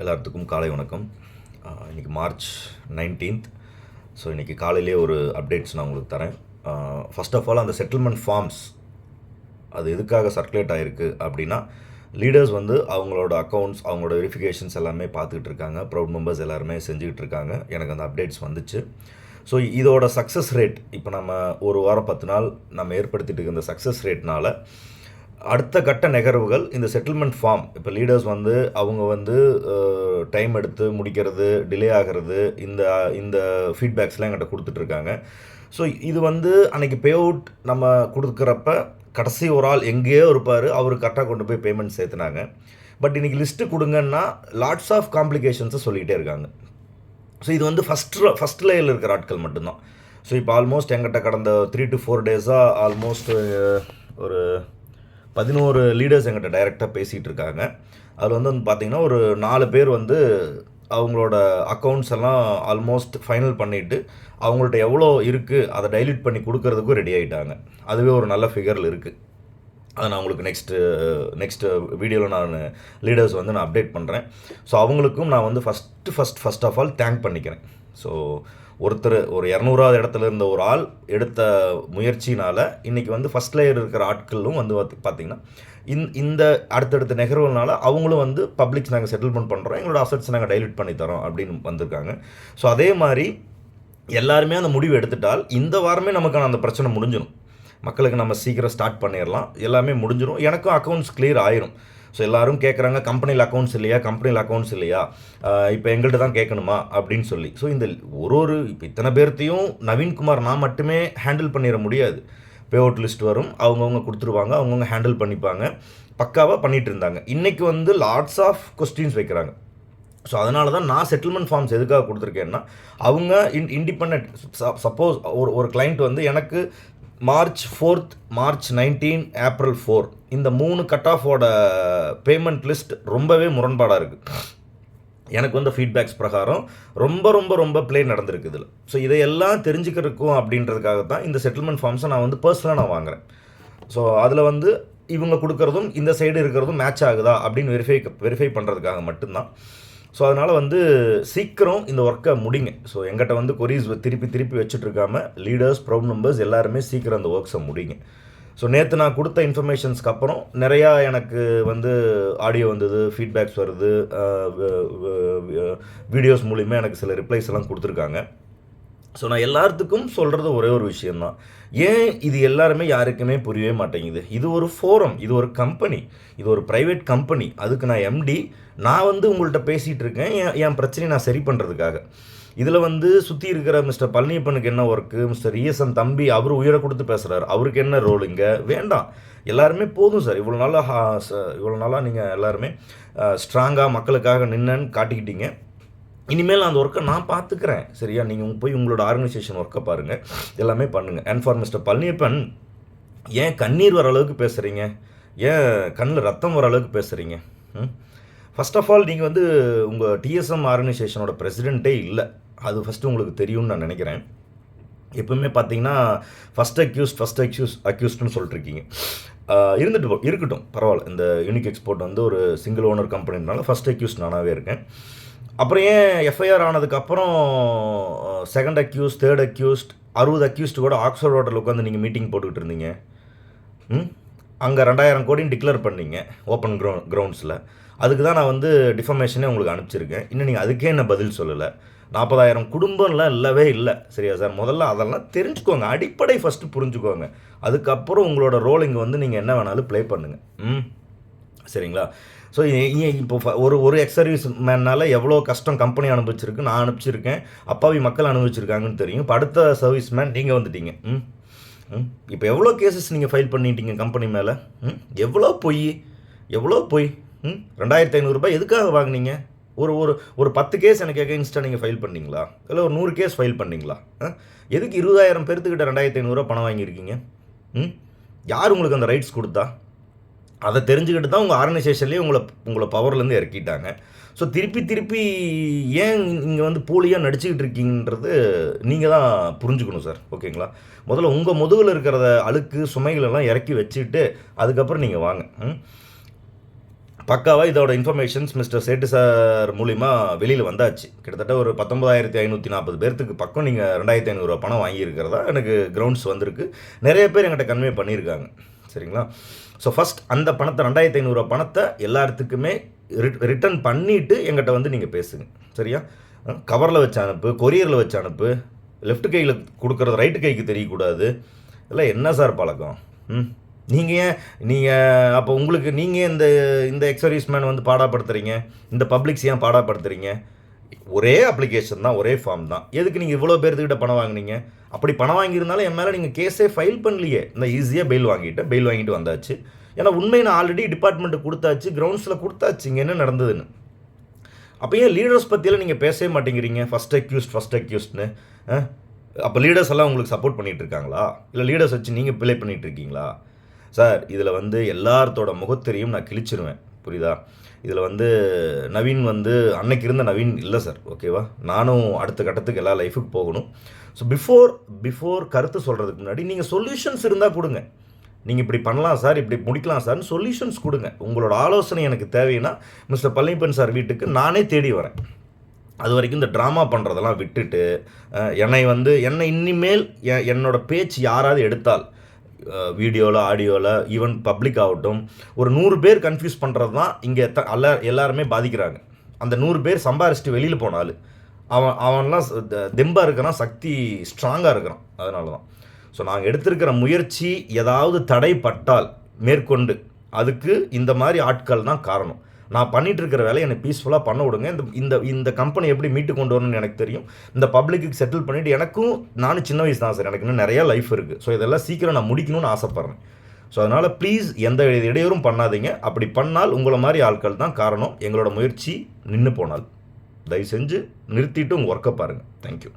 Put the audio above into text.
எல்லாத்துக்கும் காலை வணக்கம். இன்றைக்கி மார்ச் நைன்டீன்த். ஸோ இன்றைக்கி காலையிலே ஒரு அப்டேட்ஸ் நான் உங்களுக்கு தரேன். ஃபர்ஸ்ட் ஆஃப் ஆல் அந்த செட்டில்மெண்ட் ஃபார்ம்ஸ் அது எதுக்காக சர்க்குலேட் ஆகிருக்கு அப்படின்னா லீடர்ஸ் வந்து அவங்களோட அக்கௌண்ட்ஸ் அவங்களோட வெரிஃபிகேஷன்ஸ் எல்லாமே பார்த்துக்கிட்டு இருக்காங்க. ப்ரௌட் மெம்பர்ஸ் எல்லாருமே செஞ்சுக்கிட்டு இருக்காங்க. எனக்கு அந்த அப்டேட்ஸ் வந்துச்சு. ஸோ இதோட சக்ஸஸ் ரேட் இப்போ நம்ம ஒரு வாரம் பத்து நாள் நம்ம ஏற்படுத்திட்டு இருக்க இந்த சக்ஸஸ் ரேட்னால அடுத்த கட்ட நிகழ்வுகள் இந்த செட்டில்மெண்ட் ஃபார்ம் இப்போ லீடர்ஸ் வந்து அவங்க வந்து டைம் எடுத்து முடிக்கிறது டிலே ஆகிறது இந்த இந்த ஃபீட்பேக்ஸ்லாம் எங்கிட்ட கொடுத்துட்ருக்காங்க ஸோ இது வந்து அன்றைக்கி பே அவுட் நம்ம கொடுக்குறப்ப கடைசி ஒரு ஆள் எங்கேயோ இருப்பார் அவர் கரெக்டாக கொண்டு போய் பேமெண்ட் சேர்த்துனாங்க. பட் இன்றைக்கி லிஸ்ட்டு கொடுங்கன்னா லாட்ஸ் ஆஃப் காம்ப்ளிகேஷன்ஸை சொல்லிகிட்டே இருக்காங்க. ஸோ இது வந்து ஃபஸ்ட் ஃபஸ்ட் லேயில் இருக்கிற ஆட்கள் மட்டும்தான். ஸோ இப்போ ஆல்மோஸ்ட் எங்கிட்ட கடந்த த்ரீ டு ஃபோர் டேஸாக ஆல்மோஸ்ட் ஒரு பதினோரு லீடர்ஸ் எங்கிட்ட டைரெக்டாக பேசிகிட்டு இருக்காங்க. அதில் வந்து வந்து பார்த்திங்கன்னா ஒரு நாலு பேர் வந்து அவங்களோட அக்கௌண்ட்ஸ் எல்லாம் ஆல்மோஸ்ட் ஃபைனல் பண்ணிவிட்டு அவங்கள்ட்ட எவ்வளோ இருக்குது அதை டைல்யூட் பண்ணி கொடுக்கறதுக்கும் ரெடி ஆகிட்டாங்க அதுவே ஒரு நல்ல ஃபிகரில் இருக்குது அதை நான் உங்களுக்கு நெக்ஸ்ட்டு நெக்ஸ்ட்டு வீடியோவில் நான் லீடர்ஸ் வந்து நான் அப்டேட் பண்ணுறேன் ஸோ அவங்களுக்கும் நான் வந்து first first first of all thank பண்ணிக்கிறேன். ஸோ ஒருத்தர் ஒரு இரநூறாவது இடத்துல இருந்த ஒரு ஆள் எடுத்த முயற்சினால் இன்றைக்கி வந்து ஃபஸ்ட் லேயர் இருக்கிற ஆட்களும் வந்து பார்த்திங்கன்னா இந் இந்த அடுத்தடுத்த நிகழ்வுனால அவங்களும் வந்து பப்ளிக்ஸ் நாங்கள் செட்டில்மெண்ட் பண்ணுறோம் எங்களோட அசட்ஸ் நாங்கள் டைல்யூட் பண்ணி தரோம் அப்படின்னு வந்திருக்காங்க. ஸோ அதே மாதிரி எல்லாருமே அந்த முடிவு எடுத்துட்டால் இந்த வாரமே நமக்கான அந்த பிரச்சனை முடிஞ்சிடும் மக்களுக்கு நம்ம சீக்கிரம் ஸ்டார்ட் பண்ணிடலாம் எல்லாமே முடிஞ்சிடும் எனக்கும் அக்கௌண்ட்ஸ் கிளியர் ஆயிரும். ஸோ எல்லோரும் கேட்குறாங்க கம்பெனியில் அக்கௌண்ட்ஸ் இல்லையா? கம்பெனியில் அக்கௌண்ட்ஸ் இல்லையா? இப்போ எங்கள்கிட்ட தான் கேட்கணுமா அப்படின்னு சொல்லி. ஸோ இந்த ஒரு ஒரு இப்போ இத்தனை பேர்த்தையும் நவீன்குமார் நான் மட்டுமே ஹேண்டில் பண்ணிட முடியாது. பே அவுட் லிஸ்ட் வரும் அவங்கவுங்க கொடுத்துருவாங்க அவங்கவுங்க ஹேண்டில் பண்ணிப்பாங்க. பக்காவாக பண்ணிகிட்டு இருந்தாங்க. இன்றைக்கி வந்து லாட்ஸ் ஆஃப் கொஸ்டின்ஸ் வைக்கிறாங்க. ஸோ அதனால தான் நான் செட்டில்மெண்ட் ஃபார்ம்ஸ் எதுக்காக கொடுத்துருக்கேன்னா அவங்க இன் இண்டிபெண்ட் சப்போஸ் ஒரு ஒரு கிளைண்ட் வந்து எனக்கு March fourth March nineteen April four. இந்த மூணு கட் ஆஃபோட பேமெண்ட் லிஸ்ட் ரொம்பவே முரண்பாடாக இருக்குது எனக்கு வந்த ஃபீட்பேக்ஸ் பிரகாரம் ரொம்ப ரொம்ப ரொம்ப ப்ளே நடந்திருக்கு இதில். ஸோ இதையெல்லாம் தெரிஞ்சுக்கிறதுக்கும் அப்படின்றதுக்காக தான் இந்த செட்டில்மெண்ட் ஃபார்ம்ஸை நான் வந்து பர்சனலாக நான் வாங்குகிறேன் ஸோ அதில் வந்து இவங்க கொடுக்குறதும் இந்த சைடு இருக்கிறதும் மேட்ச் ஆகுதா அப்படின்னு வெரிஃபை வெரிஃபை பண்ணுறதுக்காக மட்டும்தான். ஸோ அதனால் வந்து சீக்கிரம் இந்த ஒர்க்கை முடிங்க. ஸோ எங்கிட்ட வந்து கொரீஸ் திருப்பி திருப்பி வச்சுட்ருக்காமல் லீடர்ஸ் ப்ரௌட் நம்பர்ஸ் எல்லாருமே சீக்கிரம் அந்த ஒர்க்ஸை முடிங்க. ஸோ நேற்று நான் கொடுத்த இன்ஃபர்மேஷன்ஸ்க்கு அப்புறம் நிறையா எனக்கு வந்து ஆடியோ வந்தது ஃபீட்பேக்ஸ் வருது வீடியோஸ் மூலிமா எனக்கு சில ரிப்ளைஸ் எல்லாம் கொடுத்துருக்காங்க. ஸோ நான் எல்லாத்துக்கும் சொல்கிறது ஒரே ஒரு விஷயந்தான் ஏன் இது எல்லாருமே யாருக்குமே புரியவே மாட்டேங்குது? இது ஒரு ஃபோரம் இது ஒரு கம்பெனி இது ஒரு ப்ரைவேட் கம்பெனி அதுக்கு நான் எம்டி நான் வந்து உங்கள்கிட்ட பேசிகிட்டு இருக்கேன் என் என் பிரச்சனையை நான் சரி பண்ணுறதுக்காக இதில் வந்து சுற்றி இருக்கிற மிஸ்டர் பழனியப்பனுக்கு என்ன ஒர்க்கு மிஸ்டர் இஎஸ்என் தம்பி அவர் உயிரை கொடுத்து பேசுகிறார் அவருக்கு என்ன ரோல் இங்கே? வேண்டாம். எல்லாருமே போதும் சார். இவ்வளோ நாளாக இவ்வளோ நாளாக நீங்கள் எல்லாருமே ஸ்ட்ராங்காக மக்களுக்காக நின்னன்னு காட்டிக்கிட்டீங்க. இனிமேல் அந்த ஒர்க்கை நான் பார்த்துக்கிறேன் சரியா? நீங்கள் போய் உங்களோட ஆர்கனைசேஷன் ஒர்க்கை பாருங்கள் எல்லாமே பண்ணுங்கள் அண்ட் ஃபார் மிஸ்டர் பழனியப்பன் ஏன் கண்ணீர் வர அளவுக்கு பேசுகிறீங்க ஏன் கண்ணில் ரத்தம் வர அளவுக்கு பேசுகிறீங்க ஃபஸ்ட் ஆஃப் ஆல் நீங்கள் வந்து உங்கள் டிஎஸ்எம் ஆர்கனைசேஷனோட பிரசிடெண்ட்டே இல்லை. அது ஃபஸ்ட்டு உங்களுக்கு தெரியும்னு நான் நினைக்கிறேன். எப்பவுமே பார்த்தீங்கன்னா ஃபஸ்ட் அக்யூஸ்ட் ஃபஸ்ட் அக்யூஸ் அக்யூஸ்ட்னு சொல்லிட்டுருக்கீங்க இருந்துட்டு இருக்கட்டும். பரவாயில்ல. இந்த யூனிக் எக்ஸ்போர்ட் வந்து ஒரு சிங்கிள் ஓனர் கம்பெனினால ஃபஸ்ட் அக்யூஸ் நானாகவே இருக்கேன். அப்புறம் ஏன் எஃப்ஐஆர் ஆனதுக்கப்புறம் செகண்ட் அக்யூஸ் தேர்ட் அக்யூஸ்ட் அறுபது அக்யூஸ்ட் கூட ஆக்ஸ்ஃபோர்ட் ஹோட்டலில் உட்காந்து நீங்கள் மீட்டிங் போட்டுக்கிட்டு இருந்தீங்க. ம்? அங்கே ரெண்டாயிரம் கோடின்னு டிக்ளேர் பண்ணீங்க ஓப்பன் க்ரௌ கிரவுண்ட்ஸில் அதுக்கு தான் நான் வந்து டிஃபர்மேஷனே உங்களுக்கு அனுப்பிச்சிருக்கேன். இன்னும் நீங்கள் அதுக்கே என்ன பதில் சொல்லலை? நாற்பதாயிரம் குடும்பம்லாம் இல்லவே இல்லை. சரியா சார்? முதல்ல அதெல்லாம் தெரிஞ்சுக்கோங்க. அடிப்படை ஃபஸ்ட்டு புரிஞ்சுக்கோங்க. அதுக்கப்புறம் உங்களோட ரோல் இங்கே வந்து நீங்கள் என்ன வேணாலும் ப்ளே பண்ணுங்கள் ம்? சரிங்களா? ஸோ இப்போ ஒரு ஒரு எக்ஸ் சர்வீஸ் மேனால் எவ்வளோ கஷ்டம் கம்பெனி அனுபவிச்சிருக்கு நான் அனுப்பிச்சிருக்கேன் அப்பாவி மக்கள் அனுபவிச்சிருக்காங்கன்னு தெரியும். இப்போ அடுத்த சர்வீஸ் மேன் நீங்கள் வந்துட்டீங்க. ம்? ம்? இப்போ எவ்வளோ கேசஸ் நீங்கள் ஃபைல் பண்ணிட்டீங்க கம்பெனி மேலே? ம்? எவ்வளோ பொய்? எவ்வளோ பொய்? ம்? ரெண்டாயிரத்தி ஐநூறுரூபா எதுக்காக வாங்கினீங்க? ஒரு ஒரு ஒரு பத்து கேஸ் எனக்கு எகெயின்ஸ்டாக நீங்கள் ஃபைல் பண்ணிங்களா? இல்லை ஒரு நூறு கேஸ் ஃபைல் பண்ணிங்களா? எதுக்கு இருபதாயிரம் பேர்த்துக்கிட்ட ரெண்டாயிரத்தி ஐநூறுரூவா பணம் வாங்கியிருக்கீங்க? ம்? யார் உங்களுக்கு அந்த ரைட்ஸ் கொடுத்தா? அதை தெரிஞ்சுக்கிட்டு தான் உங்கள் ஆர்கனைசேஷன்லேயே உங்களை உங்களை பவர்லேருந்து இறக்கிட்டாங்க. ஸோ திருப்பி திருப்பி ஏன் இங்கே வந்து போலியாக நடிச்சுக்கிட்டு இருக்கீங்கன்றது நீங்கள் தான் புரிஞ்சுக்கணும் சார் ஓகேங்களா? முதல்ல உங்கள் முதுகில் இருக்கிறத அழுக்கு சுமைகளெல்லாம் இறக்கி வச்சுட்டு அதுக்கப்புறம் நீங்கள் வாங்க. பக்காவாக இதோட இன்ஃபர்மேஷன்ஸ் மிஸ்டர் சேட்டு சார் மூலிமா வெளியில் வந்தாச்சு. கிட்டத்தட்ட ஒரு பத்தொன்பதாயிரத்தி ஐநூற்றி நாற்பது பேர்த்துக்கு பக்கம் நீங்கள் ரெண்டாயிரத்தி ஐநூறுரூவா பணம் வாங்கியிருக்கிறதா எனக்கு கிரவுண்ட்ஸ் வந்திருக்கு. நிறைய பேர் என்கிட்ட கன்வே பண்ணியிருக்காங்க. சரிங்களா? ஸோ ஃபஸ்ட் அந்த பணத்தை ரெண்டாயிரத்தி ஐநூறுரூவா பணத்தை எல்லாத்துக்குமே ரிட்டர்ன் பண்ணிவிட்டு எங்கிட்ட வந்து நீங்கள் பேசுங்க. சரியா? கவரில் வச்சு அனுப்பு கொரியரில் வச்சு அனுப்பு லெஃப்ட் கையில் கொடுக்குறது ரைட்டு கைக்கு தெரியக்கூடாது. இல்லை என்ன சார் பழக்கம்? ம்? நீங்கள் ஏன் நீங்கள் அப்போ உங்களுக்கு நீங்கள் இந்த இந்த எக்ஸர்வீஸ்மேன் வந்து பாடாப்படுத்துகிறீங்க இந்த பப்ளிக்ஸ் ஏன் பாடாப்படுத்துகிறீங்க ஒரே அப்ளிகேஷன் தான் ஒரே ஃபார்ம் தான். எதுக்கு நீங்கள் இவ்வளோ பேர்த்துக்கிட்ட பணம் வாங்குனீங்க? அப்படி பணம் வாங்கியிருந்தாலும் என் மேலே நீங்கள் கேஸே ஃபைல் பண்ணலையே. இந்த ஈஸியாக பெயில் வாங்கிட்டு பெயில் வாங்கிட்டு வந்தாச்சு. ஏன்னா உண்மை நான் ஆல்ரெடி டிபார்ட்மெண்ட்டு கொடுத்தாச்சு கிரவுண்ட்ஸில் கொடுத்தாச்சு. இங்கே என்ன நடந்ததுன்னு? அப்போ ஏன் லீடர்ஸ் பற்றியெல்லாம் நீங்கள் பேசவே மாட்டேங்கிறீங்க? ஃபஸ்ட் அக்யூஸ்ட் ஃபஸ்ட் அக்யூஸ்ட்னு அப்போ லீடர்ஸ் எல்லாம் உங்களுக்கு சப்போர்ட் பண்ணிகிட்டு இருக்காங்களா இல்லை லீடர்ஸ் வச்சு நீங்கள் பிளே பண்ணிகிட்டு இருக்கீங்களா சார் இதில் வந்து எல்லாத்தோட முகத்தெரியும் நான் கிழிச்சிருவேன். புரியுதா? இதில் வந்து நவீன் வந்து அன்னைக்கு இருந்த நவீன் இல்லை சார் ஓகேவா நானும் அடுத்த கட்டத்துக்கு எல்லா லைஃபுக்கு போகணும். ஸோ பிஃபோர் பிஃபோர் கருத்து சொல்கிறதுக்கு முன்னாடி நீங்கள் சொல்யூஷன்ஸ் இருந்தால் கொடுங்க. நீங்கள் இப்படி பண்ணலாம் சார் இப்படி முடிக்கலாம் சார்னு சொல்யூஷன்ஸ் கொடுங்க. உங்களோட ஆலோசனை எனக்கு தேவைன்னா மிஸ்டர் பழனிப்பன் சார் வீட்டுக்கு நானே தேடி வரேன். அது வரைக்கும் இந்த ட்ராமா பண்ணுறதெல்லாம் விட்டுட்டு என்னை வந்து என்னை இனிமேல் என் என்னோட பேச்சு யாராவது எடுத்தால் வீடியோவில் ஆடியோவில் ஈவன் பப்ளிக் ஆகட்டும் ஒரு நூறு பேர் கன்ஃபியூஸ் பண்ணுறது தான் இங்கே த எல்லா எல்லாருமே பாதிக்கிறாங்க. அந்த நூறு பேர் சம்பாரிச்சிட்டு வெளியில் போனாலும் அவன் அவன்லாம் தெம்பாக இருக்கிறான் சக்தி ஸ்ட்ராங்காக இருக்கிறான் அதனால தான் ஸோ நாங்கள் எடுத்திருக்கிற முயற்சி ஏதாவது தடைப்பட்டால் மேற்கொண்டு அதுக்கு இந்த மாதிரி ஆட்கள் தான் காரணம். நான் பண்ணிட்டு இருக்கிற வேலையை என்னை பீஸ்ஃபுல்லாக பண்ண விடுங்க. இந்த இந்த இந்த கம்பெனி எப்படி மீட்டு கொண்டு வரணும்னு எனக்கு தெரியும். இந்த பப்ளிக்கு செட்டில் பண்ணிவிட்டு எனக்கும் நானும் சின்ன வயசு தான் சார். எனக்கு இன்னும் நிறையா லைஃப் இருக்குது ஸோ இதெல்லாம் சீக்கிரம் நான் முடிக்கணும்னு ஆசைப்பட்றேன். ஸோ அதனால் ப்ளீஸ் எந்த இடையூறும் பண்ணாதீங்க. அப்படி பண்ணால் உங்களை மாதிரி ஆட்கள் தான் காரணம். எங்களோட முயற்சி நின்று போனால். தயவு செஞ்சு நிறுத்திட்டு உங்கள் ஒர்க்கை பாருங்கள் தேங்க்யூ